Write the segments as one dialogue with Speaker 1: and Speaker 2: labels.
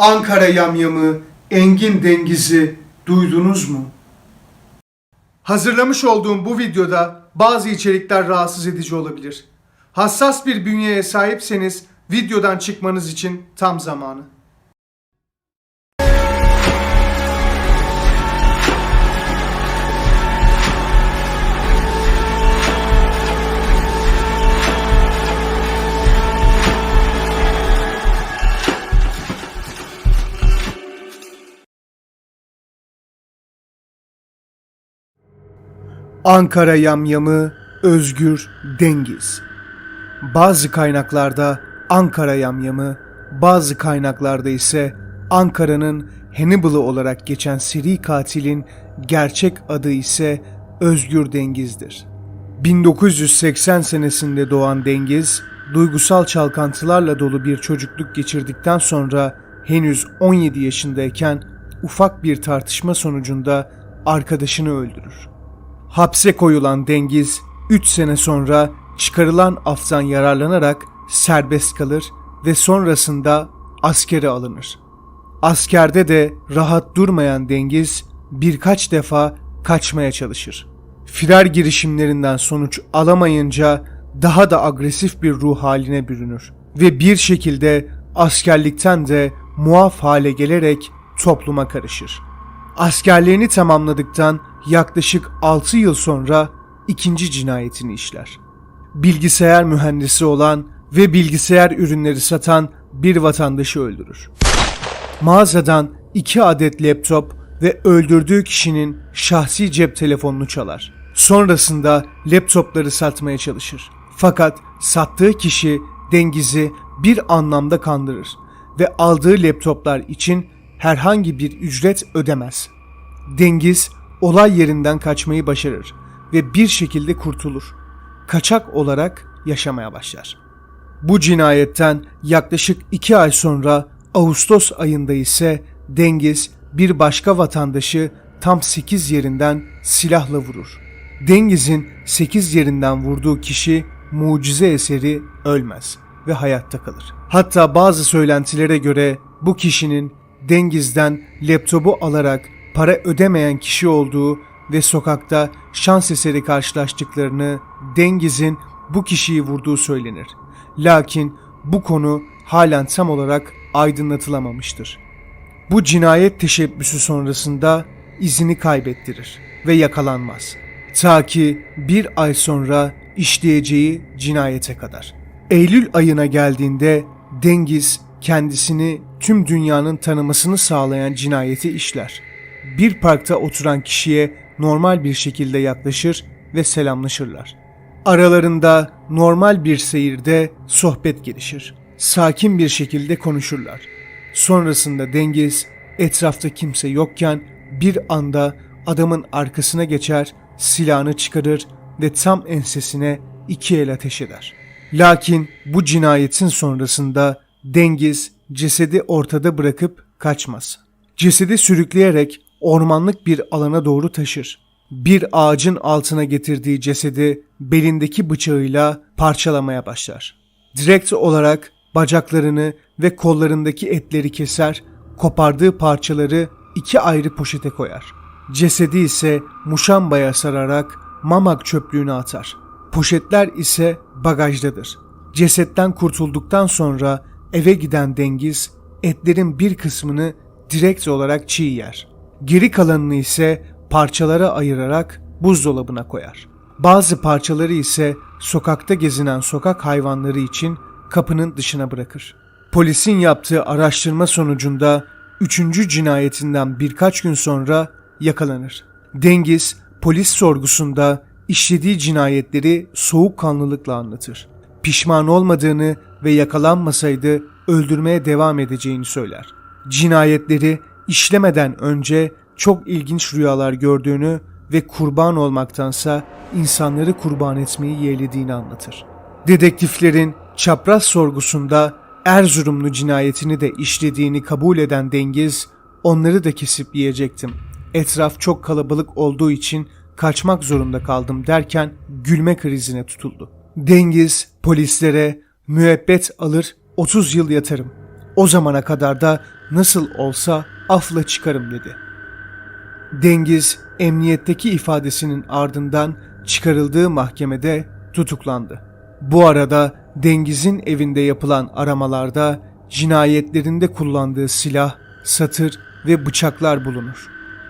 Speaker 1: Ankara yamyamı, Engin Dengiz'i duydunuz mu? Hazırlamış olduğum bu videoda bazı içerikler rahatsız edici olabilir. Hassas bir bünyeye sahipseniz videodan çıkmanız için tam zamanı. Ankara yamyamı Özgür Dengiz. Bazı kaynaklarda Ankara yamyamı, bazı kaynaklarda ise Ankara'nın Hannibal'ı olarak geçen seri katilin gerçek adı ise Özgür Dengiz'dir. 1980 senesinde doğan Dengiz, duygusal çalkantılarla dolu bir çocukluk geçirdikten sonra henüz 17 yaşındayken ufak bir tartışma sonucunda arkadaşını öldürür. Hapse koyulan Dengiz 3 sene sonra çıkarılan aftan yararlanarak serbest kalır ve sonrasında askere alınır. Askerde de rahat durmayan Dengiz birkaç defa kaçmaya çalışır. Firar girişimlerinden sonuç alamayınca daha da agresif bir ruh haline bürünür ve bir şekilde askerlikten de muaf hale gelerek topluma karışır. Askerliğini tamamladıktan yaklaşık 6 yıl sonra ikinci cinayetini işler. Bilgisayar mühendisi olan ve bilgisayar ürünleri satan bir vatandaşı öldürür. Mağazadan iki adet laptop ve öldürdüğü kişinin şahsi cep telefonunu çalar. Sonrasında laptopları satmaya çalışır. Fakat sattığı kişi Dengiz'i bir anlamda kandırır ve aldığı laptoplar için herhangi bir ücret ödemez. Dengiz olay yerinden kaçmayı başarır ve bir şekilde kurtulur. Kaçak olarak yaşamaya başlar. Bu cinayetten yaklaşık iki ay sonra Ağustos ayında ise Dengiz bir başka vatandaşı tam 8 yerinden silahla vurur. Dengiz'in 8 yerinden vurduğu kişi mucize eseri ölmez ve hayatta kalır. Hatta bazı söylentilere göre bu kişinin Dengiz'den laptopu alarak para ödemeyen kişi olduğu ve sokakta şans eseri karşılaştıklarını Dengiz'in bu kişiyi vurduğu söylenir. Lakin bu konu halen tam olarak aydınlatılamamıştır. Bu cinayet teşebbüsü sonrasında izini kaybettirir ve yakalanmaz. Ta ki bir ay sonra işleyeceği cinayete kadar. Eylül ayına geldiğinde Dengiz kendisini tüm dünyanın tanımasını sağlayan cinayeti işler. Bir parkta oturan kişiye normal bir şekilde yaklaşır ve selamlaşırlar. Aralarında normal bir seyirde sohbet gelişir. Sakin bir şekilde konuşurlar. Sonrasında Dengiz etrafta kimse yokken bir anda adamın arkasına geçer, silahını çıkarır ve tam ensesine iki el ateş eder. Lakin bu cinayetin sonrasında Dengiz cesedi ortada bırakıp kaçmaz. Cesedi sürükleyerek ormanlık bir alana doğru taşır. Bir ağacın altına getirdiği cesedi belindeki bıçağıyla parçalamaya başlar. Direkt olarak bacaklarını ve kollarındaki etleri keser, kopardığı parçaları iki ayrı poşete koyar. Cesedi ise muşambaya sararak mamak çöplüğüne atar. Poşetler ise bagajdadır. Cesetten kurtulduktan sonra eve giden Dengiz etlerin bir kısmını direkt olarak çiğ yer. Geri kalanını ise parçalara ayırarak buzdolabına koyar. Bazı parçaları ise sokakta gezinen sokak hayvanları için kapının dışına bırakır. Polisin yaptığı araştırma sonucunda üçüncü cinayetinden birkaç gün sonra yakalanır. Dengiz polis sorgusunda işlediği cinayetleri soğukkanlılıkla anlatır. Pişman olmadığını ve yakalanmasaydı öldürmeye devam edeceğini söyler. Cinayetleri işlemeden önce çok ilginç rüyalar gördüğünü ve kurban olmaktansa insanları kurban etmeyi yeğlediğini anlatır. Dedektiflerin çapraz sorgusunda Erzurumlu cinayetini de işlediğini kabul eden Dengiz, onları da kesip yiyecektim. Etraf çok kalabalık olduğu için kaçmak zorunda kaldım derken gülme krizine tutuldu. Dengiz polislere müebbet alır 30 yıl yatarım. O zamana kadar da nasıl olsa afla çıkarım dedi. Dengiz emniyetteki ifadesinin ardından çıkarıldığı mahkemede tutuklandı. Bu arada Dengiz'in evinde yapılan aramalarda cinayetlerinde kullandığı silah, satır ve bıçaklar bulunur.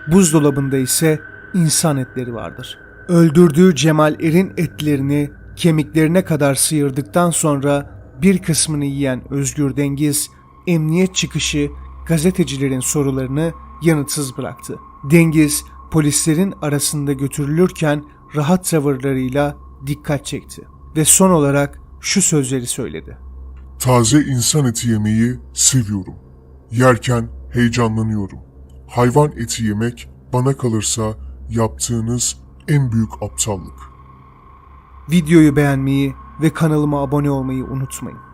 Speaker 1: Buzdolabında ise insan etleri vardır. Öldürdüğü Cemal Er'in etlerini kemiklerine kadar sıyırdıktan sonra bir kısmını yiyen Özgür Dengiz, emniyet çıkışı gazetecilerin sorularını yanıtsız bıraktı. Dengiz, polislerin arasında götürülürken rahat tavırlarıyla dikkat çekti ve son olarak şu sözleri söyledi.
Speaker 2: Taze insan eti yemeyi seviyorum. Yerken heyecanlanıyorum. Hayvan eti yemek bana kalırsa yaptığınız en büyük aptallık.
Speaker 1: Videoyu beğenmeyi ve kanalıma abone olmayı unutmayın.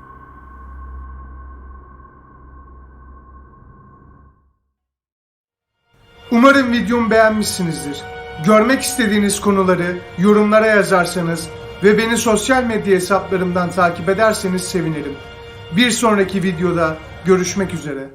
Speaker 1: Umarım videomu beğenmişsinizdir. Görmek istediğiniz konuları yorumlara yazarsanız ve beni sosyal medya hesaplarımdan takip ederseniz sevinirim. Bir sonraki videoda görüşmek üzere.